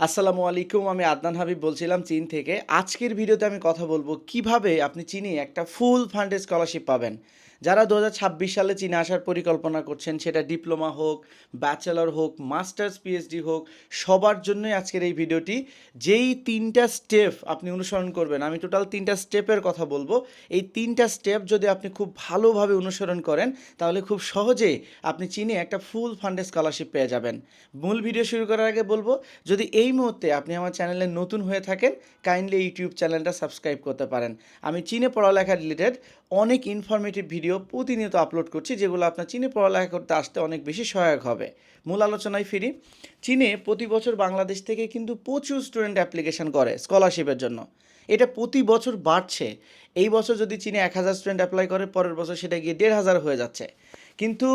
আসসালামু আলাইকুম, আমি আদনান হাবিব বলছিলাম চীন থেকে। আজকের ভিডিওতে আমি কথা বলব কীভাবে আপনি চীনে একটা ফুল ফান্ডেড স্কলারশিপ পাবেন। যারা দু হাজার ছাব্বিশ সালে চীনে আসার পরিকল্পনা করছেন, সেটা ডিপ্লোমা হোক, ব্যাচেলর হোক, মাস্টার্স পিএইচডি হোক, সবার জন্যই আজকের এই ভিডিওটি। যেই তিনটা স্টেপ আপনি অনুসরণ করবেন, আমি টোটাল তিনটা স্টেপের কথা বলব। এই তিনটা স্টেপ যদি আপনি খুব ভালোভাবে অনুসরণ করেন, তাহলে খুব সহজে আপনি চীনে একটা ফুল ফান্ডে স্কলারশিপ পেয়ে যাবেন। মূল ভিডিও শুরু করার আগে বলব, যদি এই মুহূর্তে আপনি আমার চ্যানেলে নতুন হয়ে থাকেন, কাইন্ডলি ইউটিউব চ্যানেলটা সাবস্ক্রাইব করতে পারেন। আমি চীনে পড়ালেখা রিলেটেড অনেক ইনফরমেটিভ ভিডিও প্রতিনিয়ত আপলোড করছি, যেগুলো আপনার চীনে পড়ালেখা করতে আসতে অনেক বেশি সহায়ক হবে। মূল আলোচনায় ফিরি। চীনে প্রতি বছর বাংলাদেশ থেকে কিন্তু প্রচুর স্টুডেন্ট অ্যাপ্লিকেশন করে স্কলারশিপের জন্য। এটা প্রতি বছর বাড়ছে। এই বছর যদি চীনে এক হাজার স্টুডেন্ট অ্যাপ্লাই করে, পরের বছর সেটা গিয়ে দেড় হাজার হয়ে যাচ্ছে। কিন্তু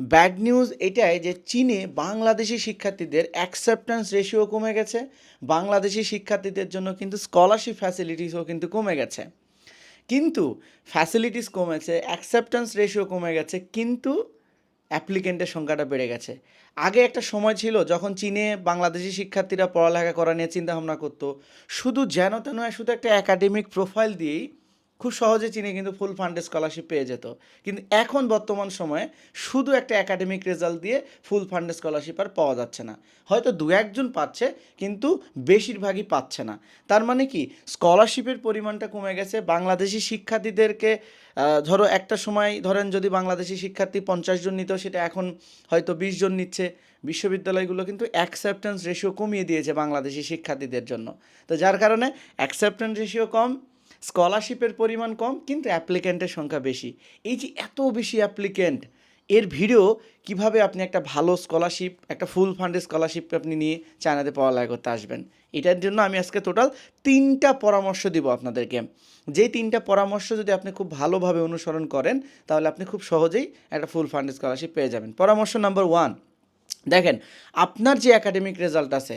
ব্যাড নিউজ এটাই যে চীনে বাংলাদেশি শিক্ষার্থীদের অ্যাকসেপ্টেন্স রেশিও কমে গেছে। বাংলাদেশি শিক্ষার্থীদের জন্য কিন্তু স্কলারশিপ ফ্যাসিলিটিসও কিন্তু কমে গেছে। কিন্তু ফ্যাসিলিটিস কমেছে অ্যাকসেপ্টেন্স রেশিও কমে গেছে, কিন্তু অ্যাপ্লিকেন্টের সংখ্যাটা বেড়ে গেছে। আগে একটা সময় ছিল যখন চীনে বাংলাদেশি শিক্ষার্থীরা পড়ালেখা করা নিয়ে চিন্তাভাবনা করতো, শুধু যেন তেন শুধু একটা একাডেমিক প্রোফাইল দিয়েই খুব সহজে চীনে কিন্তু ফুল ফান্ডে স্কলারশিপ পেয়ে যেত। কিন্তু এখন বর্তমান সময়ে শুধু একটা একাডেমিক রেজাল্ট দিয়ে ফুল ফান্ডে স্কলারশিপ আর পাওয়া যাচ্ছে না। হয়তো দু একজন পাচ্ছে, কিন্তু বেশিরভাগই পাচ্ছে না। তার মানে কি? স্কলারশিপের পরিমাণটা কমে গেছে। বাংলাদেশি শিক্ষার্থীদেরকে ধরো একটা সময় ধরেন যদি বাংলাদেশি শিক্ষার্থী পঞ্চাশ জন নিত, সেটা এখন হয়তো বিশ জন নিচ্ছে। বিশ্ববিদ্যালয়গুলো কিন্তু অ্যাকসেপ্টেন্স রেশিও কমিয়ে দিয়েছে বাংলাদেশি শিক্ষার্থীদের জন্য। তো যার কারণে অ্যাকসেপ্টেন্স রেশিও কম স্কলারশিপের পরিমাণ কম, কিন্তু অ্যাপ্লিক্যান্টের সংখ্যা বেশি। এই যে এত বেশি অ্যাপ্লিক্যান্ট, এর ভিডিও কীভাবে আপনি একটা ভালো স্কলারশিপ, একটা ফুল ফান্ডের স্কলারশিপ আপনি নিয়ে চায়নাতে পড়ালেখা করতে আসবেন? এটার জন্য আমি আজকে টোটাল তিনটা পরামর্শ দিব আপনাদেরকে। যে তিনটা পরামর্শ যদি আপনি খুব ভালোভাবে অনুসরণ করেন, তাহলে আপনি খুব সহজেই একটা ফুল ফান্ড স্কলারশিপ পেয়ে যাবেন। পরামর্শ নাম্বার ওয়ান, দেখেন, আপনার যে একাডেমিক রেজাল্ট আছে,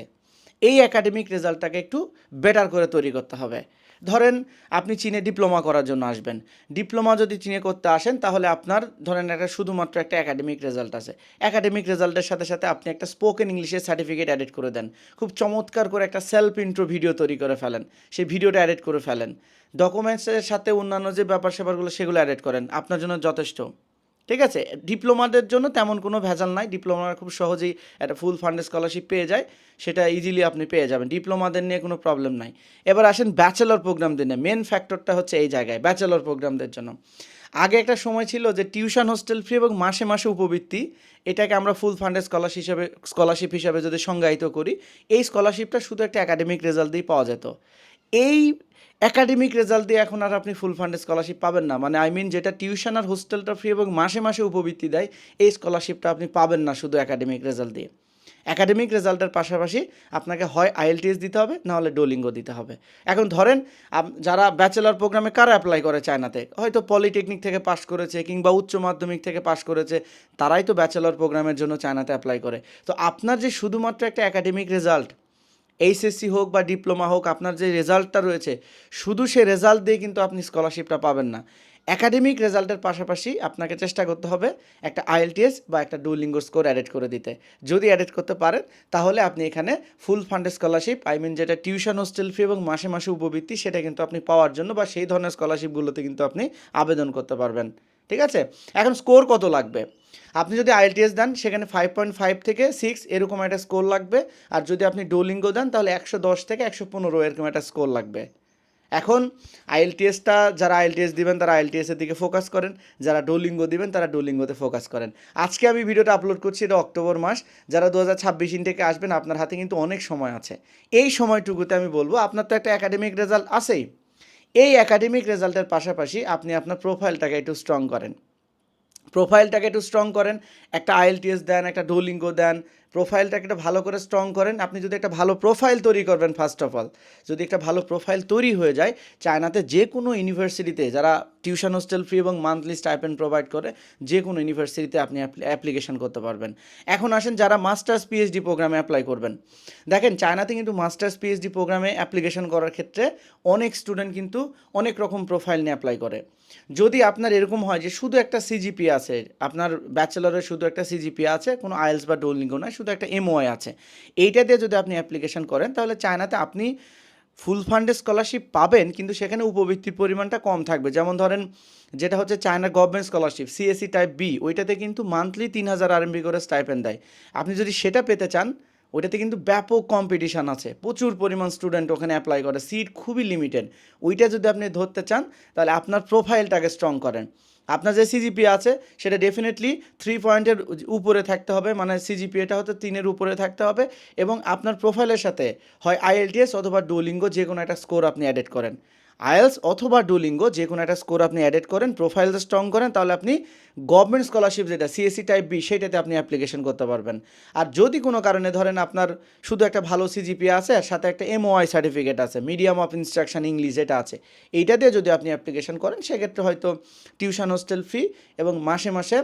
এই একাডেমিক রেজাল্টটাকে একটু বেটার করে তৈরি করতে হবে। ধরেন আপনি চীনে ডিপ্লোমা করার জন্য আসবেন। ডিপ্লোমা যদি চীনে করতে আসেন, তাহলে আপনার ধরেন একটা শুধুমাত্র একটা একাডেমিক রেজাল্ট আছে। একাডেমিক রেজাল্টের সাথে সাথে আপনি একটা স্পোকেন ইংলিশের সার্টিফিকেট অ্যাডিট করে দেন। খুব চমৎকার করে একটা সেলফ ইন্ট্রো ভিডিও তৈরি করে ফেলেন। সেই ভিডিওটা অ্যাডিট করে ফেলেন। ডকুমেন্টসের সাথে অন্যান্য যে ব্যাপার স্যাপারগুলো সেগুলো অ্যাডিট করেন। আপনার জন্য যথেষ্ট। ঠিক আছে? ডিপ্লোমাদের জন্য তেমন কোনো ভেজাল নাই। ডিপ্লোমার খুব সহজেই একটা ফুল ফান্ডে স্কলারশিপ পেয়ে যায়। সেটা ইজিলি আপনি পেয়ে যাবেন। ডিপ্লোমাদের নিয়ে কোনো প্রবলেম নাই। এবার আসেন ব্যাচেলর প্রোগ্রামদের নিয়ে। মেন ফ্যাক্টরটা হচ্ছে এই জায়গায় ব্যাচেলর প্রোগ্রামদের জন্য। আগে একটা সময় ছিল যে টিউশন হোস্টেল ফি এবং মাসে মাসে উপবৃত্তি। এটাকে আমরা ফুল ফান্ডে স্কলারশিপ হিসাবে স্কলারশিপ হিসাবে যদি সংজ্ঞায়িত করি, এই স্কলারশিপটা শুধু একটা একাডেমিক রেজাল্ট দিয়েই পাওয়া যেত। এই একাডেমিক রেজাল্ট দিয়ে এখন আর আপনি ফুল ফান্ডে স্কলারশিপ পাবেন না। মানে আই মিন যেটা টিউশন আর হোস্টেলটা ফ্রি এবং মাসে মাসে উপবৃত্তি দেয়, এই স্কলারশিপটা আপনি পাবেন না শুধু একাডেমিক রেজাল্ট দিয়ে। একাডেমিক রেজাল্টের পাশাপাশি আপনাকে হয় আইএলটিএস দিতে হবে নাহলে ডোলিঙ্গো দিতে হবে। এখন ধরেন যারা ব্যাচেলর প্রোগ্রামে কারা অ্যাপ্লাই করে চায়নাতে? হয়তো পলিটেকনিক থেকে পাশ করেছে কিংবা উচ্চ মাধ্যমিক থেকে পাশ করেছে, তারাই তো ব্যাচেলর প্রোগ্রামের জন্য চায়নাতে অ্যাপ্লাই করে। তো আপনার যে শুধুমাত্র একটা একাডেমিক রেজাল্ট এইচএসসি হোক বা ডিপ্লোমা হোক, আপনার যে রেজাল্টটা রয়েছে, শুধু সে রেজাল্ট দিয়ে কিন্তু আপনি স্কলারশিপটা পাবেন না। একাডেমিক রেজাল্টের পাশাপাশি আপনাকে চেষ্টা করতে হবে একটা আইএলটিএস বা একটা ডুলিঙ্গো স্কোর অ্যাডেড করে দিতে। যদি অ্যাডেড করতে পারেন, তাহলে আপনি এখানে ফুল ফান্ডে স্কলারশিপ আই মিন যেটা টিউশন হোস্টেল ফি এবং মাসে মাসে উপবৃত্তি, সেটা কিন্তু আপনি পাওয়ার জন্য বা সেই ধরনের স্কলারশিপগুলোতে কিন্তু আপনি আবেদন করতে পারবেন। ঠিক আছে? এখন স্কোর কত লাগবে? আপনি যদি আইএলটিএস দেন, সেখানে ফাইভ পয়েন্ট ফাইভ থেকে সিক্স এরকম একটা স্কোর লাগবে। আর যদি আপনি ডোলিঙ্গো দেন, তাহলে একশো দশ থেকে একশো পনেরো এরকম একটা স্কোর লাগবে। এখন আইএলটিএসটা যারা আইএলটিএস দিবেন, তারা আইএলটিএসের দিকে ফোকাস করেন। যারা ডোলিঙ্গো দিবেন, তারা ডোলিঙ্গোতে ফোকাস করেন। আজকে আমি ভিডিওটা আপলোড করছি, এটা অক্টোবর মাস। যারা দু হাজার ছাব্বিশ থেকে আসবেন, আপনার হাতে কিন্তু অনেক সময় আছে। এই সময়টুকুতে আমি বলব, আপনার তো একটা একাডেমিক রেজাল্ট আছেই। এই একাডেমিক রেজাল্টের পাশাপাশি আপনি আপনার প্রোফাইলটাকে একটু স্ট্রং করেন। প্রোফাইলটাকে একটু স্ট্রং করেন, একটা আইএলটিএস দেন, একটা ডোলিঙ্গো দেন প্রোফাইলটাকে একটা ভালো করে স্ট্রং করেন। আপনি যদি একটা ভালো প্রোফাইল তৈরি করবেন ফার্স্ট অফ অল যদি একটা ভালো প্রোফাইল তৈরি হয়ে যায়, চায়নাতে যে কোনো ইউনিভার্সিটিতে যারা টিউশন হোস্টেল ফ্রি এবং মান্থলি স্টাইপেন্ড প্রোভাইড করে, যে কোনো ইউনিভার্সিটিতে আপনি অ্যাপ্লিকেশন করতে পারবেন। এখন আসেন যারা মাস্টার্স পিএইচডি প্রোগ্রামে অ্যাপ্লাই করবেন। দেখেন, চায়নাতে কিন্তু মাস্টার্স পিএইচডি প্রোগ্রামে অ্যাপ্লিকেশন করার ক্ষেত্রে অনেক স্টুডেন্ট কিন্তু অনেক রকম প্রোফাইল নিয়ে অ্যাপ্লাই করে। যদি আপনার এরকম হয় যে শুধু একটা সিজিপি আছে, আপনার ব্যাচেলরের শুধু একটা সিজিপি আছে, কোনো আইএলস বা ডোলিঙ্গো নয় শুধু একটা এমওআই আছে। এইটা দিয়ে যদি আপনি অ্যাপ্লিকেশন করেন, তাহলে চায়নাতে আপনি ফুল ফান্ডে স্কলারশিপ পাবেন, কিন্তু সেখানে উপবৃত্তির পরিমাণটা কম থাকবে। যেমন ধরেন, যেটা হচ্ছে চায়নার government scholarship CSC type B ওইটাতে কিন্তু মান্থলি তিন হাজার আরএমবি করে স্টাইপেন্ড দেয়। আপনি যদি সেটা পেতে চান, ওইটাতে কিন্তু ব্যাপক কম্পিটিশান আছে। প্রচুর পরিমাণ স্টুডেন্ট ওখানে অ্যাপ্লাই করে। সিট খুবই লিমিটেড ওইটা যদি আপনি ধরতে চান, তাহলে আপনার প্রোফাইলটাকে স্ট্রং করেন। আপনার যে সিজিপি আছে, সেটা ডেফিনেটলি থ্রি পয়েন্টের উপরে থাকতে হবে মানে সিজিপিএটা হতে তিনের উপরে থাকতে হবে এবং আপনার প্রোফাইলের সাথে হয় আইএলটিএস অথবা ডুলিঙ্গো যে কোনো একটা স্কোর আপনি অ্যাডেড করেন। আইএলস অথবা ডুলিঙ্গো, যে কোনো একটা স্কোর আপনি অ্যাডেড করেন প্রোফাইলটা স্ট্রং করেন, তাহলে আপনি গভর্নমেন্ট স্কলারশিপ যেটা সিএসসি টাইপ বি সেটাতে আপনি অ্যাপ্লিকেশন করতে পারবেন। আর যদি কোনো কারণে ধরেন আপনার শুধু একটা ভালো সিজিপি আছে, আর সাথে একটা এমওআই সার্টিফিকেট আছে মিডিয়াম অফ ইনস্ট্রাকশন ইংলিশ যেটা আছে, এইটা দিয়ে যদি আপনি অ্যাপ্লিকেশন করেন, সেক্ষেত্রে হয়তো টিউশন হোস্টেল ফি এবং মাসে মাসে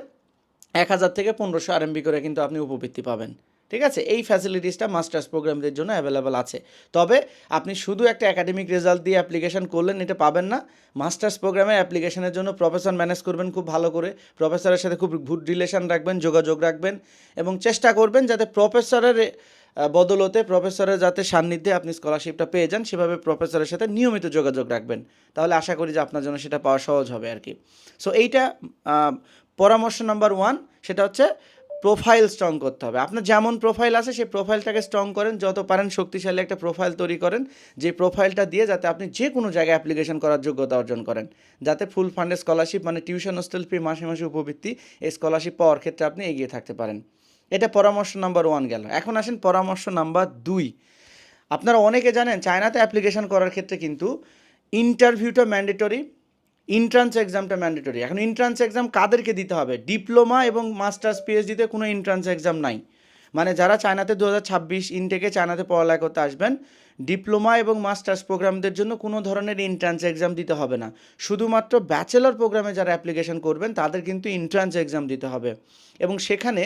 এক হাজার থেকে পনেরোশো আরএমবি করে কিন্তু আপনি উপবৃত্তি পাবেন। ঠিক আছে? এই ফ্যাসিলিটিসটা মাস্টার্স প্রোগ্রামদের জন্য অ্যাভেলেবেল আছে। তবে আপনি শুধু একটা একাডেমিক রেজাল্ট দিয়ে অ্যাপ্লিকেশন করলেন, এটা পাবেন না। মাস্টার্স প্রোগ্রামে অ্যাপ্লিকেশনের জন্য প্রফেসর ম্যানেজ করবেন খুব ভালো করে। প্রফেসরের সাথে খুব গুড রিলেশন রাখবেন, যোগাযোগ রাখবেন এবং চেষ্টা করবেন যাতে প্রফেসরের বদলতে প্রফেসরের যাতে সান্নিধ্যে আপনি স্কলারশিপটা পেয়ে যান, সেভাবে প্রফেসরের সাথে নিয়মিত যোগাযোগ রাখবেন। তাহলে আশা করি যে আপনার জন্য সেটা পাওয়া সহজ হবে আর কি সো এইটা পরামর্শ নাম্বার ওয়ান সেটা হচ্ছে প্রোফাইল স্ট্রং করতে হবে। আপনার যেমন প্রোফাইল আছে, সেই প্রোফাইলটাকে স্ট্রং করেন, যত পারেন শক্তিশালী একটা প্রোফাইল তৈরি করেন, যে প্রোফাইলটা দিয়ে যাতে আপনি যে কোনো জায়গায় অ্যাপ্লিকেশন করার যোগ্যতা অর্জন করেন। যাতে ফুল ফান্ডে স্কলারশিপ মানে টিউশন হোস্টেল ফি মাসে মাসে উপবৃত্তি, এই স্কলারশিপ পাওয়ার ক্ষেত্রে আপনি এগিয়ে থাকতে পারেন। এটা পরামর্শ নাম্বার ওয়ান গেল। এখন আসেন পরামর্শ নাম্বার দুই। আপনারা অনেকে জানেন, চায়নাতে অ্যাপ্লিকেশন করার ক্ষেত্রে কিন্তু ইন্টারভিউটা ম্যান্ডেটরি ইন্ট্রান্স এক্সামটা ম্যান্ডেটরি এখন ইন্ট্রান্স এক্সাম কাদেরকে দিতে হবে? ডিপ্লোমা এবং মাস্টার্স পিএইচডিতে কোনো ইন্ট্রান্স এক্সাম নাই। মানে যারা চায়নাতে দু হাজার ছাব্বিশ ইনটেকে চায়নাতে পড়ালেখা করতে আসবেন, ডিপ্লোমা এবং মাস্টার্স প্রোগ্রামদের জন্য কোনো ধরনের এন্ট্রান্স এক্সাম দিতে হবে না। শুধুমাত্র ব্যাচেলর প্রোগ্রামে যারা অ্যাপ্লিকেশন করবেন, তাদের কিন্তু এন্ট্রান্স এক্সাম দিতে হবে। এবং সেখানে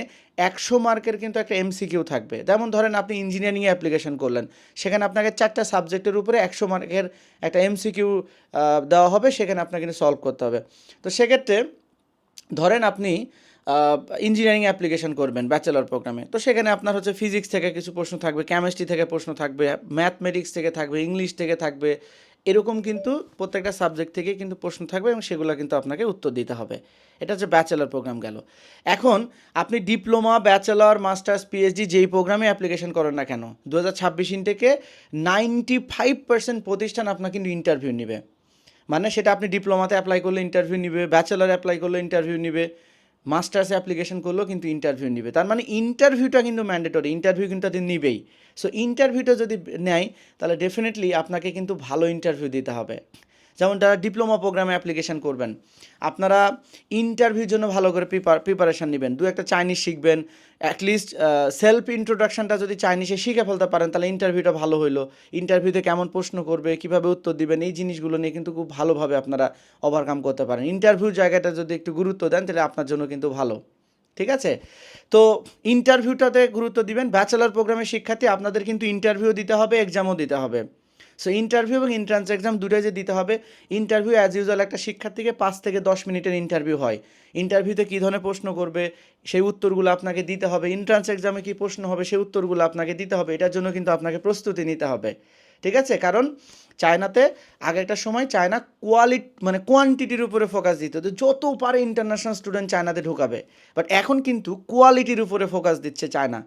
একশো মার্কের কিন্তু একটা এমসিকিউ থাকবে। যেমন ধরেন আপনি ইঞ্জিনিয়ারিংয়ে অ্যাপ্লিকেশন করলেন, সেখানে আপনাকে চারটা সাবজেক্টের উপরে একশো মার্কের একটা এমসিকিউ দেওয়া হবে, সেখানে আপনাকে সলভ করতে হবে। তো সেক্ষেত্রে ধরেন আপনি ইঞ্জিনিয়ারিং অ্যাপ্লিকেশন করবেন ব্যাচেলর প্রোগ্রামে তো সেখানে আপনার হচ্ছে ফিজিক্স থেকে কিছু প্রশ্ন থাকবে কেমিস্ট্রি থেকে প্রশ্ন থাকবে ম্যাথমেটিক্স থেকে থাকবে ইংলিশ থেকে থাকবে, এরকম কিন্তু প্রত্যেকটা সাবজেক্ট থেকে কিন্তু প্রশ্ন থাকবে এবং সেগুলো কিন্তু আপনাকে উত্তর দিতে হবে। এটা হচ্ছে ব্যাচেলর প্রোগ্রাম গেল। এখন আপনি ডিপ্লোমা ব্যাচেলর মাস্টার্স পিএইচডি যেই প্রোগ্রামে অ্যাপ্লিকেশন করেন না কেন দু হাজার ছাব্বিশ ইনটেকে নাইনটি ফাইভ পার্সেন্ট প্রতিষ্ঠান আপনার কিন্তু ইন্টারভিউ নেবে। মানে সেটা আপনি ডিপ্লোমাতে অ্যাপ্লাই করলে ইন্টারভিউ নিবে ব্যাচেলর অ্যাপ্লাই করলে ইন্টারভিউ নিবে। মাস্টার্সে অ্যাপ্লিকেশন করলেও কিন্তু ইন্টারভিউ নিবে। তার মানে ইন্টারভিউটা কিন্তু ম্যান্ডেটরি ইন্টারভিউ কিন্তু তাদের নিবেই। সো ইন্টারভিউটা যদি নেয়, তাহলে ডেফিনেটলি আপনাকে কিন্তু ভালো ইন্টারভিউ দিতে হবে। যেমন তারা ডিপ্লোমা প্রোগ্রামে অ্যাপ্লিকেশন করবেন, আপনারা ইন্টারভিউর জন্য ভালো করে প্রিপার প্রিপারেশান নেবেন। দু একটা চাইনিজ শিখবেন অ্যাটলিস্ট সেলফ ইন্ট্রোডাকশনটা যদি চাইনিজে শিখে ফেলতে পারেন, তাহলে ইন্টারভিউটা ভালো হইল। ইন্টারভিউতে কেমন প্রশ্ন করবে, কীভাবে উত্তর দিবেন, এই জিনিসগুলো নিয়ে কিন্তু খুব ভালোভাবে আপনারা ওভারকাম করতে পারেন। ইন্টারভিউ জায়গাটা যদি একটু গুরুত্ব দেন, তাহলে আপনার জন্য কিন্তু ভালো। ঠিক আছে? তো ইন্টারভিউটাতে গুরুত্ব দিবেন। ব্যাচেলার প্রোগ্রামের শিক্ষার্থী আপনাদের কিন্তু ইন্টারভিউ দিতে হবে এক্সামও দিতে হবে। সো ইন্টারভিউ এবং এন্ট্রান্স এক্সাম দুটোই যে দিতে হবে। ইন্টারভিউ অ্যাজ ইউজুয়াল একটা শিক্ষার্থীকে পাঁচ থেকে দশ মিনিটের ইন্টারভিউ হয়। ইন্টারভিউতে কী ধরনের প্রশ্ন করবে, সেই উত্তরগুলো আপনাকে দিতে হবে। এন্ট্রান্স এক্সামে কী প্রশ্ন হবে, সেই উত্তরগুলো আপনাকে দিতে হবে। এটার জন্য কিন্তু আপনাকে প্রস্তুতি নিতে হবে। ঠিক আছে? কারণ চায়নাতে আগে একটা সময় চায়না কোয়ালিটি মানে কোয়ান্টিটির উপরে ফোকাস দিত। যত পারে ইন্টারন্যাশনাল স্টুডেন্ট চায়নাতে ঢুকাবে। বাট এখন কিন্তু কোয়ালিটির উপরে ফোকাস দিচ্ছে চায়না।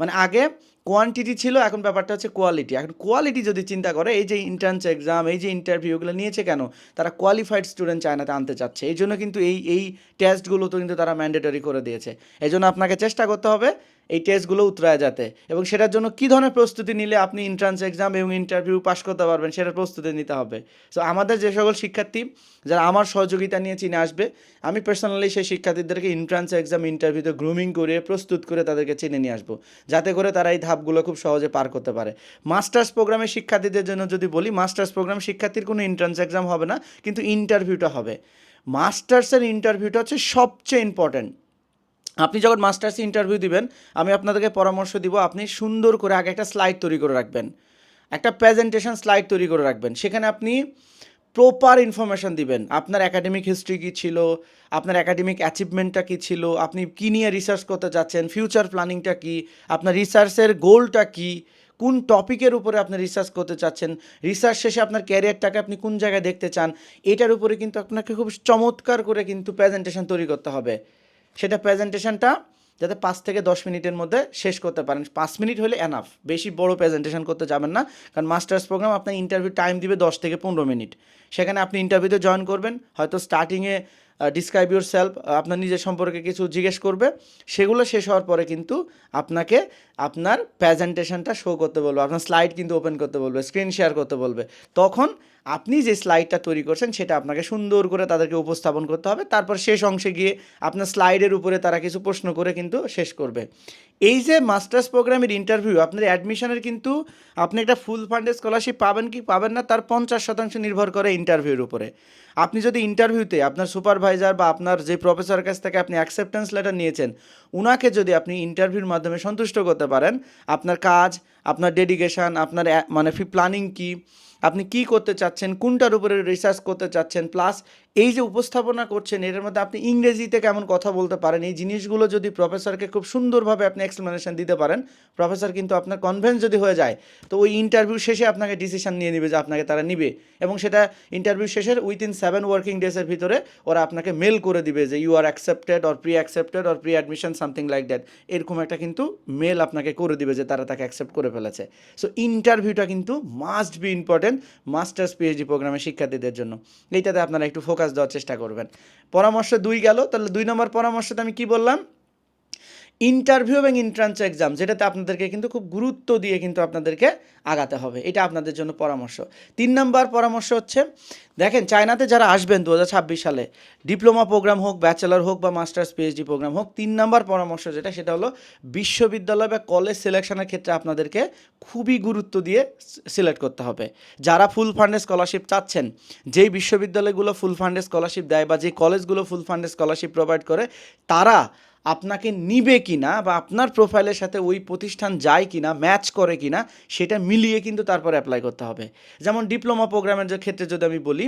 মানে আগে কোয়ান্টিটি ছিল, এখন ব্যাপারটা হচ্ছে কোয়ালিটি এখন কোয়ালিটি যদি চিন্তা করে, এই যে ইন্টার্নস এক্সাম এই যে ইন্টারভিউগুলো নিয়েছে কেন? তারা কোয়ালিফাইড স্টুডেন্ট চায়নাতে আনতে চাচ্ছে। এই জন্য কিন্তু এই এই টেস্টগুলো তো কিন্তু তারা ম্যান্ডেটরি করে দিয়েছে। এই জন্য আপনাকে চেষ্টা করতে হবে এই টেস্টগুলো উতরায় যাতে। এবং সেটার জন্য কী ধরনের প্রস্তুতি নিলে আপনি এন্ট্রান্স এক্সাম এবং ইন্টারভিউ পাস করতে পারবেন সেটার প্রস্তুতি নিতে হবে। সো আমাদের যে সকল শিক্ষার্থী, যারা আমার সহযোগিতা নিয়ে চিনে আসবে, আমি পার্সোনালি সেই শিক্ষার্থীদেরকে এন্ট্রান্স এক্সাম ইন্টারভিউতে গ্রুমিং করে প্রস্তুত করে তাদেরকে চিনে নিয়ে আসব। যাতে করে তারা এই ধাপগুলো খুব সহজে পার করতে পারে। মাস্টার্স প্রোগ্রামের শিক্ষার্থীদের জন্য যদি বলি মাস্টার্স প্রোগ্রাম শিক্ষার্থীর কোনো এন্ট্রান্স এক্সাম হবে না, কিন্তু ইন্টারভিউটা হবে। মাস্টার্সের ইন্টারভিউটা হচ্ছে সবচেয়ে ইম্পর্ট্যান্ট আপনি যখন মাস্টার্স ইন্টারভিউ দিবেন, আমি আপনাদেরকে পরামর্শ দিব, আপনি সুন্দর করে আগে একটা স্লাইড তৈরি করে রাখবেন। একটা প্রেজেন্টেশন স্লাইড তৈরি করে রাখবেন। সেখানে আপনি প্রপার ইনফরমেশন দিবেন। আপনার একাডেমিক হিস্ট্রি কী ছিল? আপনার একাডেমিক অ্যাচিভমেন্টটা কী ছিল? আপনি কী নিয়ে রিসার্চ করতে চাচ্ছেন ফিউচার প্ল্যানিংটা কী? আপনার রিসার্চের গোলটা কী? কোন টপিকের উপরে আপনি রিসার্চ করতে চাচ্ছেন রিসার্চ শেষে আপনার ক্যারিয়ারটাকে আপনি কোন জায়গায় দেখতে চান? এটার উপরে কিন্তু আপনাকে খুব চমৎকার করে কিন্তু প্রেজেন্টেশন তৈরি করতে হবে। সেটা প্রেজেন্টেশনটা যাতে পাঁচ থেকে দশ মিনিটের মধ্যে শেষ করতে পারেন। পাঁচ মিনিট হলে এনাফ বেশি বড় প্রেজেন্টেশন করতে যাবেন না, কারণ মাস্টার্স প্রোগ্রাম আপনার ইন্টারভিউ টাইম দিবে দশ থেকে পনেরো মিনিট। সেখানে আপনি ইন্টারভিউতে জয়েন করবেন, হয়তো স্টার্টিংয়ে ডিসক্রাইব ইউর সেলফ আপনার নিজের সম্পর্কে কিছু জিজ্ঞেস করবে, সেগুলো শেষ হওয়ার পরে কিন্তু আপনাকে আপনার প্রেজেন্টেশনটা শো করতে বলবে, আপনার স্লাইড কিন্তু ওপেন করতে বলবে স্ক্রিন শেয়ার করতে বলবে। তখন আপনি যে স্লাইডটা তৈরি করছেন, সেটা আপনাকে সুন্দর করে তাদেরকে উপস্থাপন করতে হবে, তারপর শেষ অংশে গিয়ে আপনার স্লাইডের উপরে তারা কিছু প্রশ্ন করে কিন্তু শেষ করবে। এই যে মাস্টার্স প্রোগ্রামের ইন্টারভিউ আপনার অ্যাডমিশনের কিন্তু আপনি একটা ফুল ফান্ডেড স্কলারশিপ পাবেন কি পাবেন না, তার পঞ্চাশ শতাংশ নির্ভর করে ইন্টারভিউর উপরে। আপনি যদি ইন্টারভিউতে আপনার সুপারভাইজার বা আপনার যে প্রফেসর কাছ থেকে আপনি অ্যাকসেপ্টেন্স লেটার নিয়েছেন, উনাকে যদি আপনি ইন্টারভিউর মাধ্যমে সন্তুষ্ট করতে পারেন, আপনার কাজ, আপনার ডেডিকেশান আপনার মানে প্ল্যানিং কী, আপনি কি করতে চাচ্ছেন, কোনটার উপরে রিসার্চ করতে চাচ্ছেন প্লাস এই যে উপস্থাপনা করছেন এর মধ্যে আপনি ইংরেজিতে কেমন কথা বলতে পারেন? এই জিনিসগুলো যদি প্রফেসরকে খুব সুন্দরভাবে আপনি এক্সপ্লেনেশন দিতে পারেন, প্রফেসর কিন্তু আপনার কনভেন্স যদি হয়ে যায়, তো ওই ইন্টারভিউ শেষে আপনাকে ডিসিশন নিয়ে নেবে যে আপনাকে তারা নিবে। এবং সেটা ইন্টারভিউ শেষের উইথিন সেভেন ওয়ার্কিং ডেজের ভিতরে ওরা আপনাকে মেল করে দিবে যে you are accepted or pre accepted or pre admission something like that এরকম একটা কিন্তু মেল আপনাকে করে দিবে যে তারা তাকে অ্যাকসেপ্ট করে ফেলেছে। সো ইন্টারভিউটা কিন্তু must be important masters PhD প্রোগ্রামের শিক্ষার্থীদের জন্য। এইটাতে আপনারা একটু ফোকাস দেওয়ার চেষ্টা করবেন। পরামর্শ দুই গেল তাহলে দুই নম্বর পরামর্শতে আমি কি বললাম? ইন্টারভিউ এবং এন্ট্রান্স এক্সাম যেটাতে আপনাদেরকে কিন্তু খুব গুরুত্ব দিয়ে কিন্তু আপনাদেরকে আগাতে হবে। এটা আপনাদের জন্য পরামর্শ। তিন নম্বর পরামর্শ হচ্ছে, দেখেন, চায়নাতে যারা আসবেন দু হাজার ছাব্বিশ সালে, ডিপ্লোমা প্রোগ্রাম হোক ব্যাচেলার হোক বা মাস্টার্স পিএইচডি প্রোগ্রাম হোক, তিন নম্বর পরামর্শ যেটা, সেটা হলো বিশ্ববিদ্যালয় বা কলেজ সিলেকশনের ক্ষেত্রে আপনাদেরকে খুবই গুরুত্ব দিয়ে সিলেক্ট করতে হবে। যারা ফুল ফান্ডে স্কলারশিপ চাচ্ছেন, যেই বিশ্ববিদ্যালয়গুলো ফুল ফান্ডে স্কলারশিপ দেয় বা যে কলেজগুলো ফুল ফান্ডে স্কলারশিপ প্রোভাইড করে, তারা আপনাকে নিবে কিনা বা আপনার প্রোফাইলের সাথে ওই প্রতিষ্ঠান যায় কিনা, ম্যাচ করে কিনা, সেটা মিলিয়ে কিন্তু তারপর অ্যাপ্লাই করতে হবে। যেমন ডিপ্লোমা প্রোগ্রামের যে ক্ষেত্রে যদি আমি বলি,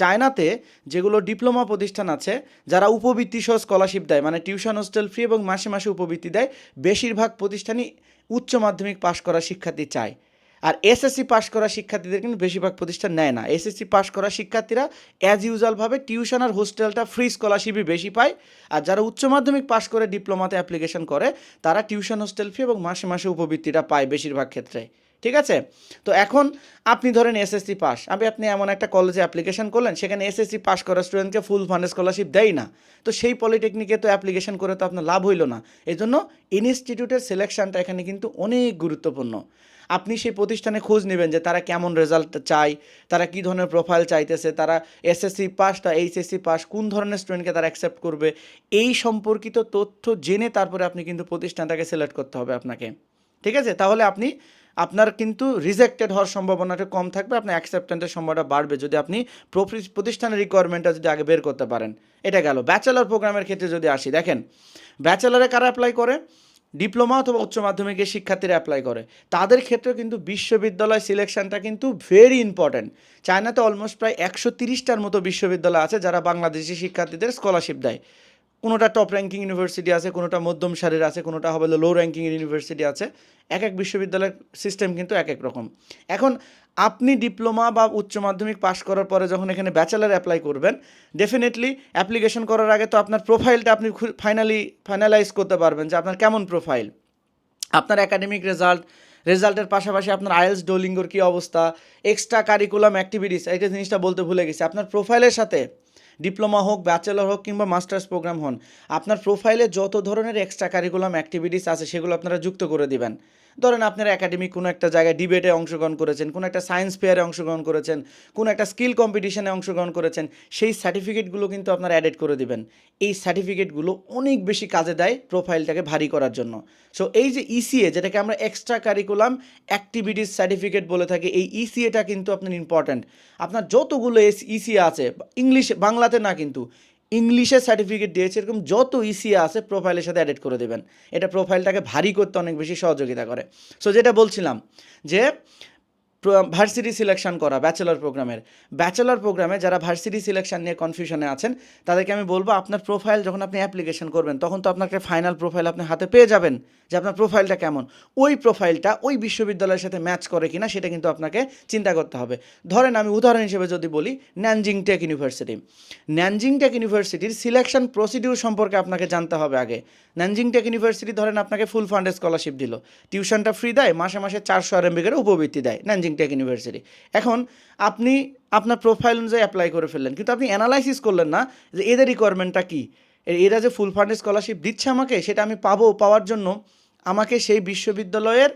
চায়নাতে যেগুলো ডিপ্লোমা প্রতিষ্ঠান আছে, যারা উপবৃত্তি সহ স্কলারশিপ দেয় মানে টিউশন হোস্টেল ফ্রি এবং মাসে মাসে উপবৃত্তি দেয়, বেশিরভাগ প্রতিষ্ঠানই উচ্চ মাধ্যমিক পাশ করা শিক্ষার্থী চায়। আর এসএসসি পাশ করা শিক্ষার্থীদের কিন্তু বেশিরভাগ প্রতিষ্ঠান নেয় না। এসএসসি পাশ করা শিক্ষার্থীরা অ্যাজ ইউজুয়ালভাবে টিউশন আর হোস্টেলটা ফ্রি স্কলারশিপই বেশি পায়। আর যারা উচ্চ মাধ্যমিক পাশ করে ডিপ্লোমাতে অ্যাপ্লিকেশন করে, তারা টিউশন হোস্টেল ফি এবং মাসে মাসে উপবৃত্তিটা পায় বেশিরভাগ ক্ষেত্রে। ঠিক আছে? তো এখন আপনি ধরেন এসএসসি পাস আমি আপনি এমন একটা কলেজে অ্যাপ্লিকেশন করলেন, সেখানে এসএসসি পাস করা স্টুডেন্টকে ফুল ফান্ডে স্কলারশিপ দেয় না। তো সেই পলিটেকনিকে তো অ্যাপ্লিকেশন করে তো আপনার লাভ হইল না। এই জন্য ইনস্টিটিউটের সিলেকশনটা এখানে কিন্তু অনেক গুরুত্বপূর্ণ। আপনি সেই প্রতিষ্ঠানে খোঁজ নেবেন যে তারা কেমন রেজাল্ট চায়, তারা কী ধরনের প্রোফাইল চাইতেছে, তারা এসএসসি পাস বা এইচএসসি পাস কোন ধরনের স্টুডেন্টকে তারা অ্যাকসেপ্ট করবে, এই সম্পর্কিত তথ্য জেনে তারপরে আপনি কিন্তু প্রতিষ্ঠানটাকে সিলেক্ট করতে হবে আপনাকে। ঠিক আছে? তাহলে আপনি, আপনার কিন্তু রিজেক্টেড হওয়ার সম্ভাবনাটা কম থাকবে, আপনার অ্যাকসেপ্টেন্সের সম্ভাবনা বাড়বে যদি আপনি প্রতিষ্ঠানের রিকোয়ারমেন্টটা যদি আগে বের করতে পারেন। এটা গেল। ব্যাচেলার প্রোগ্রামের ক্ষেত্রে যদি আসি, দেখেন ব্যাচেলারে কারা অ্যাপ্লাই করে? ডিপ্লোমা অথবা উচ্চ মাধ্যমিকে শিক্ষার্থীরা অ্যাপ্লাই করে। তাদের ক্ষেত্রে কিন্তু বিশ্ববিদ্যালয় সিলেকশনটা কিন্তু ভেরি ইম্পর্ট্যান্ট চায়নাতে অলমোস্ট প্রায় একশো তিরিশটার মতো বিশ্ববিদ্যালয় আছে যারা বাংলাদেশি শিক্ষার্থীদের স্কলারশিপ দেয়। কোনোটা টপ র্যাঙ্কিং ইউনিভার্সিটি আছে, কোনোটা মধ্যম সারির আছে, কোনোটা হবে লো র্যাঙ্কিং ইউনিভার্সিটি আছে। এক এক বিশ্ববিদ্যালয়ের সিস্টেম কিন্তু এক এক রকম। এখন আপনি ডিপ্লোমা বা উচ্চ মাধ্যমিক পাশ করার পরে যখন এখানে ব্যাচেলার অ্যাপ্লাই করবেন ডেফিনেটলি অ্যাপ্লিকেশন করার আগে তো আপনার প্রোফাইলটা আপনি ফাইনালি ফাইনালাইজ করতে পারবেন যে আপনার কেমন প্রোফাইল আপনার একাডেমিক রেজাল্ট রেজাল্টের পাশাপাশি আপনার আইএলস ডোলিঙ্গোর কী অবস্থা এক্সট্রা কারিকুলাম অ্যাক্টিভিটিস এইটা জিনিসটা বলতে ভুলে গেছি। আপনার প্রোফাইলের সাথে ডিপ্লোমা হোক, ব্যাচেলর হোক কিংবা মাস্টার্স প্রোগ্রাম হন, আপনার প্রোফাইলে যত ধরনের এক্সট্রা কারিকুলাম অ্যাক্টিভিটিস আছে, সেগুলো আপনারা যুক্ত করে দিবেন। ধরেন আপনার একাডেমিক কোনো একটা জায়গায় ডিবেটে অংশগ্রহণ করেছেন, কোনো একটা সায়েন্স ফেয়ারে অংশগ্রহণ করেছেন, কোনো একটা স্কিল কম্পিটিশনে অংশগ্রহণ করেছেন, সেই সার্টিফিকেটগুলো কিন্তু আপনার অ্যাডেড করে দিবেন। এই সার্টিফিকেটগুলো অনেক বেশি কাজে দেয় প্রোফাইলটাকে ভারী করার জন্য। সো এই যে ইসিএ যেটাকে আমরা এক্সট্রা কারিকুলাম অ্যাক্টিভিটিস সার্টিফিকেট বলে থাকি, এই ইসিএটা কিন্তু আপনার ইম্পর্ট্যান্ট আপনার যতগুলো এস ইসিএ আছে ইংলিশ বাংলাতে না কিন্তু ইংলিশে সার্টিফিকেট দিয়েছে, এরকম যত ইসি আছে প্রোফাইলের সাথে অ্যাডেড করে দেবেন। এটা প্রোফাইলটাকে ভারী করতে অনেক বেশি সহযোগিতা করে। সো যেটা বলছিলাম যে ভার্সিটি সিলেকশন করা ব্যাচেলার প্রোগ্রামের ব্যাচেলার প্রোগ্রামে যারা ভার্সিটি সিলেকশন নিয়ে কনফিউশনে আছেন, তাদেরকে আমি বলব আপনার প্রোফাইল যখন আপনি অ্যাপ্লিকেশন করবেন, তখন তো আপনাকে ফাইনাল প্রোফাইল আপনি হাতে পেয়ে যাবেন যে আপনার প্রোফাইলটা কেমন। ওই প্রোফাইলটা ওই বিশ্ববিদ্যালয়ের সাথে ম্যাচ করে কিনা সেটা কিন্তু আপনাকে চিন্তা করতে হবে। ধরেন আমি উদাহরণ হিসেবে যদি বলি Nanjing Tech University Nanjing Tech ইউনিভার্সিটির সিলেকশন প্রসিডিউর সম্পর্কে আপনাকে জানতে হবে আগে। ন্যানজিং টেক ইউনিভার্সিটি ধরেন আপনাকে ফুল ফান্ডে স্কলারশিপ দিল। টিউশনটা ফ্রি দেয়, মাসে মাসে চারশো আর এমবি করে উপবৃত্তি দেয়। ন্যানজিং টেক ইউনিভার্সিটি এখন আপনি আপনার প্রোফাইল অনুযায়ী অ্যাপ্লাই করে ফেললেন, কিন্তু আপনি অ্যানালাইসিস করলেন না যে এদের রিকোয়ারমেন্টটা কী। এরা যে ফুল ফান্ডে স্কলারশিপ দিচ্ছে আমাকে, সেটা আমি পাবো পাওয়ার জন্য আমাকে সেই বিশ্ববিদ্যালয়ের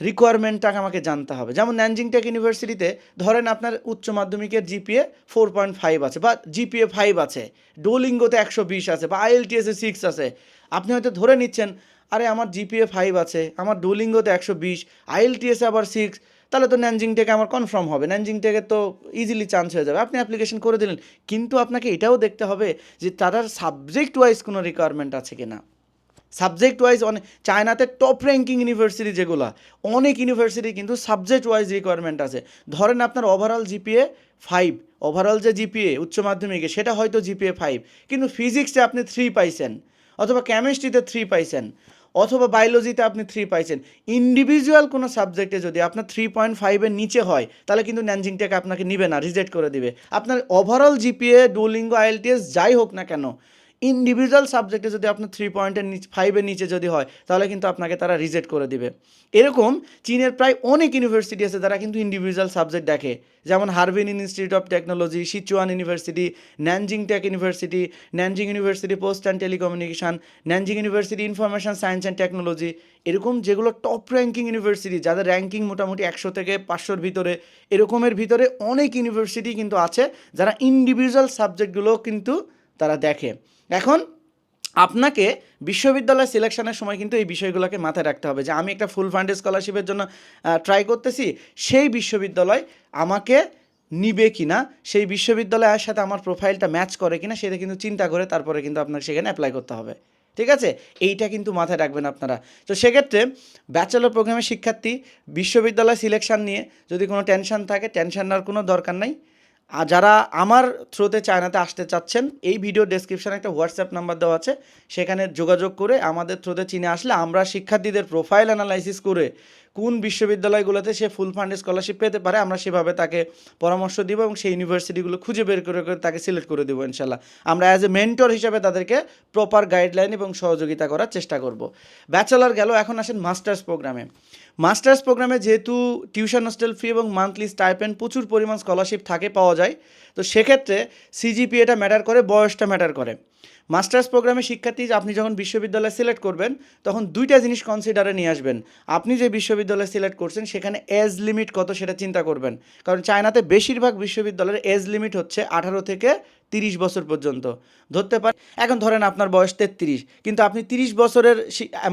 রিকোয়ারমেন্টটাকে আমাকে জানতে হবে। যেমন ন্যানজিং টেক ইউনিভার্সিটিতে ধরেন আপনার উচ্চ মাধ্যমিকের জিপিএ ফোর পয়েন্ট ফাইভ আছে বা জিপিএ ফাইভ আছে ডোলিঙ্গোতে একশো বিশ আছে বা আইএলটিএসে সিক্স আছে। আপনি হয়তো ধরে নিচ্ছেন, আরে আমার জিপিএ ফাইভ আছে, আমার ডোলিঙ্গোতে একশো বিশ আইএলটিএসে আবার সিক্স তাহলে তো ন্যানজিং টেকে আমার কনফার্ম হবে। ন্যানজিং টেকে তো ইজিলি চান্স হয়ে যাবে। আপনি অ্যাপ্লিকেশন করে দিলেন। কিন্তু আপনাকে এটাও দেখতে হবে যে তার সাবজেক্ট ওয়াইজ কোনো রিকোয়ারমেন্ট আছে কিনা। সাবজেক্ট ওয়াইজ অনেক চায়নাতে টপ র্যাঙ্কিং ইউনিভার্সিটি যেগুলো, অনেক ইউনিভার্সিটি কিন্তু সাবজেক্ট ওয়াইজ রিকোয়ারমেন্ট আছে। ধরেন আপনার ওভারঅল জিপিএ ফাইভ ওভারঅল যে জিপিএ উচ্চ মাধ্যমিকে সেটা হয়তো জিপিএ ফাইভ কিন্তু ফিজিক্সে আপনি থ্রি পাইছেন, অথবা কেমিস্ট্রিতে থ্রি পাইছেন। অথবা বায়োলজিতে আপনি থ্রি পাইছেন। ইন্ডিভিজুয়াল কোনো সাবজেক্টে যদি আপনার থ্রি পয়েন্ট ফাইভের নিচে হয়, তাহলে কিন্তু ন্যানজিংটাকে আপনাকে নিবে না রিজেক্ট করে দিবে। আপনার ওভারঅল জিপিএ ডুলিঙ্গো আইএলটিএস যাই হোক না কেন ইন্ডিভিজুয়াল সাবজেক্টে যদি আপনার থ্রি পয়েন্টের নিচে ফাইভের নিচে যদি হয়, তাহলে কিন্তু আপনাকে তারা রিজেক্ট করে দিবে। এরকম চীনের প্রায় অনেক ইউনিভার্সিটি আছে যারা কিন্তু ইন্ডিভিজুয়াল সাবজেক্ট দেখে। যেমন Harbin Institute of Technology Sichuan University Nanjing Tech University Nanjing University post and telecommunication Nanjing University information science and technology এরকম যেগুলো টপ র্যাঙ্কিং ইউনিভার্সিটি যাদের র্যাঙ্কিং মোটামুটি একশো থেকে পাঁচশোর ভিতরে, এরকমের ভিতরে অনেক ইউনিভার্সিটি কিন্তু আছে যারা ইন্ডিভিজুয়াল সাবজেক্টগুলো কিন্তু তারা দেখে। এখন আপনাকে বিশ্ববিদ্যালয় সিলেকশনের সময় কিন্তু এই বিষয়গুলোকে মাথায় রাখতে হবে যে আমি একটা ফুল ফান্ডে স্কলারশিপের জন্য ট্রাই করতেছি, সেই বিশ্ববিদ্যালয় আমাকে নিবে কি না সেই বিশ্ববিদ্যালয়ের সাথে আমার প্রোফাইলটা ম্যাচ করে কিনা, সেটা কিন্তু চিন্তা করে তারপরে কিন্তু আপনাকে সেখানে অ্যাপ্লাই করতে হবে। ঠিক আছে? এইটা কিন্তু মাথায় রাখবেন আপনারা। তো সেক্ষেত্রে ব্যাচেলর প্রোগ্রামের শিক্ষার্থী, বিশ্ববিদ্যালয় সিলেকশন নিয়ে যদি কোনো টেনশন থাকে টেনশন নেওয়ার কোনো দরকার নাই। আর যারা আমার থ্রুতে চায়নাতে আসতে চাচ্ছেন, এই ভিডিও ডেসক্রিপশানে একটা হোয়াটসঅ্যাপ নাম্বার দেওয়া আছে। সেখানে যোগাযোগ করে আমাদের থ্রুতে চিনে আসলে আমরা শিক্ষার্থীদের প্রোফাইল অ্যানালাইসিস করে কোন বিশ্ববিদ্যালয়গুলোতে সে ফুল ফান্ডে স্কলারশিপ পেতে পারে, আমরা সেভাবে তাকে পরামর্শ দিব এবং সেই ইউনিভার্সিটিগুলো খুঁজে বের করে করে তাকে সিলেক্ট করে দেবো ইনশাল্লাহ আমরা অ্যাজ এ মেন্টর হিসাবে তাদেরকে প্রপার গাইডলাইন এবং সহযোগিতা করার চেষ্টা করব। ব্যাচেলার গেল, এখন আসেন মাস্টার্স প্রোগ্রামে মাস্টার্স প্রোগ্রামে যেহেতু টিউশন হোস্টেল ফি এবং মান্থলি স্টাইপেন্ড প্রচুর পরিমাণ স্কলারশিপ থাকে, পাওয়া যায়, তো সেক্ষেত্রে সিজিপিএটা ম্যাটার করে, বয়সটা ম্যাটার করে। মাস্টার্স প্রোগ্রামে শিক্ষার্থী আপনি যখন বিশ্ববিদ্যালয় সিলেক্ট করবেন, তখন দুইটা জিনিস কনসিডারে নিয়ে আসবেন। আপনি যে বিশ্ববিদ্যালয় সিলেক্ট করছেন, সেখানে এজ লিমিট কত সেটা চিন্তা করবেন। কারণ চায়নাতে বেশিরভাগ বিশ্ববিদ্যালয়ের এজ লিমিট হচ্ছে আঠারো থেকে তিরিশ বছর পর্যন্ত। ধরতে পারেন এখন ধরেন আপনার বয়স তেত্রিশ, কিন্তু আপনি তিরিশ বছরের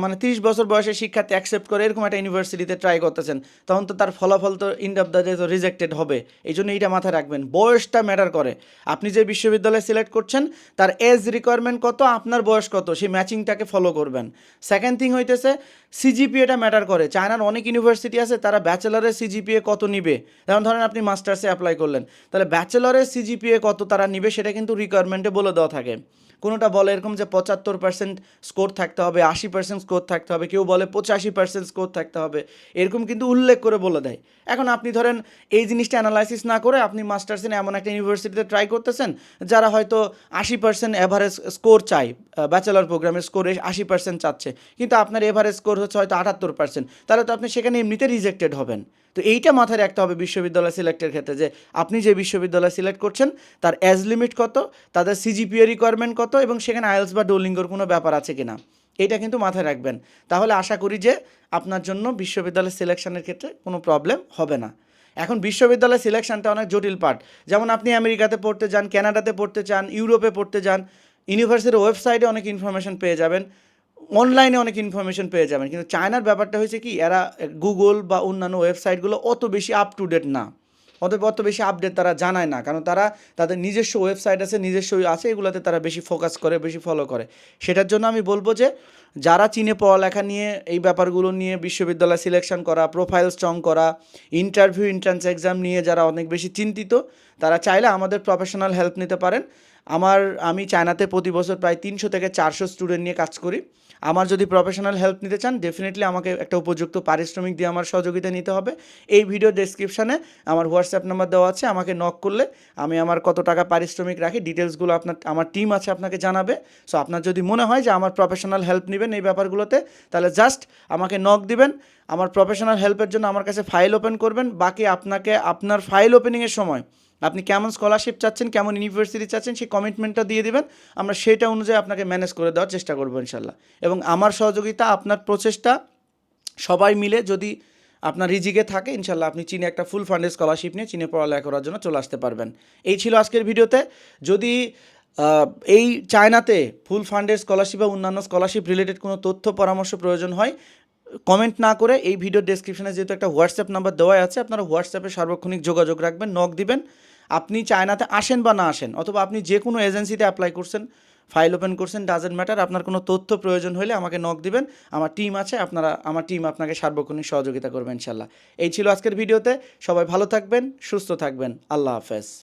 মানে তিরিশ বছর বয়সের শিক্ষার্থী অ্যাকসেপ্ট করে এরকম একটা ইউনিভার্সিটিতে ট্রাই করতেছেন, তখন তো তার ফলাফল তো ইন্ড অফ দ্য ডে তো রিজেক্টেড হবে। এই জন্য এইটা মাথায় রাখবেন, বয়সটা ম্যাটার করে। আপনি যে বিশ্ববিদ্যালয় সিলেক্ট করছেন, তার এজ রিকোয়ারমেন্ট কত, আপনার বয়স কত, সেই ম্যাচিংটাকে ফলো করবেন। সেকেন্ড থিং হইতেছে সিজিপিএটা ম্যাটার করে। চায়নার অনেক ইউনিভার্সিটি আছে, তারা ব্যাচেলারের সিজিপিএ কত নিবে? যেমন ধরেন আপনি মাস্টার্সে অ্যাপ্লাই করলেন, তাহলে ব্যাচেলরের সিজিপিএ কত তারা নিবে সেটা কিন্তু রিকোয়ারমেন্টে বলে দেওয়া থাকে। কোনোটা বলে এরকম যে পঁচাত্তর পার্সেন্ট স্কোর থাকতে হবে, আশি পার্সেন্ট স্কোর থাকতে হবে, কেউ বলে পঁচাশি পার্সেন্ট স্কোর থাকতে হবে, এরকম কিন্তু উল্লেখ করে বলে দেয়। এখন আপনি ধরেন এই জিনিসটা অ্যানালাইসিস না করে আপনি মাস্টার্সে এমন একটা ইউনিভার্সিটিতে ট্রাই করতেছেন, যারা হয়তো আশি পার্সেন্ট অ্যাভারেজ স্কোর চাই ব্যাচেলর প্রোগ্রামের স্কোর আশি পার্সেন্ট চাচ্ছে, কিন্তু আপনার এভারেজ স্কোর হচ্ছে হয়তো আটাত্তর পার্সেন্ট তাহলে তো আপনি সেখানে এমনিতে রিজেক্টেড হবেন। তো এইটা মাথায় রাখতে হবে বিশ্ববিদ্যালয় সিলেক্টের ক্ষেত্রে যে আপনি যে বিশ্ববিদ্যালয় সিলেক্ট করছেন, তার অ্যাজ লিমিট কত, তাদের সিজিপিএ রিকোয়ারমেন্ট কত এবং সেখানে আইএলস বা ডোলিঙ্গোর কোনো ব্যাপার আছে কিনা। এটা কিন্তু মাথায় রাখবেন। তাহলে আশা করি যে আপনার জন্য বিশ্ববিদ্যালয় সিলেকশনের ক্ষেত্রে কোনো প্রবলেম হবে না। এখন বিশ্ববিদ্যালয় সিলেকশনটা অনেক জটিল পার্ট যেমন আপনি আমেরিকাতে পড়তে যান, কানাডাতে পড়তে চান, ইউরোপে পড়তে যান, ইউনিভার্সিটির ওয়েবসাইটে অনেক ইনফরমেশন পেয়ে যাবেন। অনলাইনে অনেক ইনফরমেশন পেয়ে যাবেন। কিন্তু চায়নার ব্যাপারটা হয়েছে কি, এরা গুগল বা অন্যান্য ওয়েবসাইটগুলো অত বেশি আপ টু ডেট না। অতএব অত বেশি আপডেট তারা জানায় না। কারণ তারা তাদের নিজস্ব ওয়েবসাইট আছে, নিজস্ব আছে, এগুলোতে তারা বেশি ফোকাস করে, বেশি ফলো করে। সেটার জন্য আমি বলব যে, যারা চীনে পড়ালেখা নিয়ে এই ব্যাপারগুলো নিয়ে বিশ্ববিদ্যালয় সিলেকশন করা প্রোফাইল স্ট্রং করা ইন্টারভিউ এন্ট্রান্স এক্সাম নিয়ে যারা অনেক বেশি চিন্তিত, তারা চাইলে আমাদের প্রফেশনাল হেল্প নিতে পারেন। আমার, আমি চায়নাতে প্রতি বছর প্রায় তিনশো থেকে চারশো স্টুডেন্ট নিয়ে কাজ করি। আমার যদি প্রফেশনাল হেল্প নিতে চান ডেফিনেটলি আমাকে একটা উপযুক্ত পারিশ্রমিক দিয়ে আমার সহযোগিতা নিতে হবে। এই ভিডিও ডেসক্রিপশানে আমার হোয়াটসঅ্যাপ নাম্বার দেওয়া আছে, আমাকে নক করলে আমি আমার কত টাকা পারিশ্রমিক রাখি ডিটেলসগুলো আপনার, আমার টিম আছে আপনাকে জানাবে। সো আপনার যদি মনে হয় যে আমার প্রফেশনাল হেল্প নেবেন এই ব্যাপারগুলোতে, তাহলে জাস্ট আমাকে নক দিবেন। আমার প্রফেশনাল হেল্পের জন্য আমার কাছে ফাইল ওপেন করবেন। বাকি আপনাকে, আপনার ফাইল ওপেনিংয়ের সময় আপনি কেমন স্কলারশিপ চাচ্ছেন, কেমন ইউনিভার্সিটি চাচ্ছেন, সেই কমিটমেন্টটা দিয়ে দেবেন। আমরা সেটা অনুযায়ী আপনাকে ম্যানেজ করে দেওয়ার চেষ্টা করব ইনশাল্লাহ। এবং আমার সহযোগিতা, আপনার প্রচেষ্টা, সবাই মিলে যদি আপনার রিজিকে থাকে, ইনশাল্লাহ আপনি চীনে একটা ফুল ফান্ডেড স্কলারশিপ নিয়ে চীনে পড়ালেখা করার জন্য চলে আসতে পারবেন। এই ছিল আজকের ভিডিওতে। যদি এই চায়নাতে ফুল ফান্ডের স্কলারশিপ বা অন্যান্য স্কলারশিপ রিলেটেড কোনো তথ্য, পরামর্শ প্রয়োজন হয় কমেন্ট না করে এই ভিডিও ডেসক্রিপশনে যেহেতু একটা হোয়াটসঅ্যাপ নাম্বার দেওয়া আছে, আপনারা হোয়াটসঅ্যাপে সার্বক্ষণিক যোগাযোগ রাখবেন নক দিবেন। আপনি চায়নাতে আসেন বা না আসেন, অথবা আপনি যে কোনো এজেন্সিতে অ্যাপ্লাই করছেন ফাইল ওপেন করছেন ডাজেন্ট ম্যাটার আপনার কোনো তথ্য প্রয়োজন হলে আমাকে নক দিবেন। আমার টিম আছে, আপনারা, আমার টিম আপনাকে সার্বক্ষণিক সহযোগিতা করবে ইনশাল্লাহ এই ছিল আজকের ভিডিওতে সবাই ভালো থাকবেন, সুস্থ থাকবেন, আল্লাহ হাফেজ।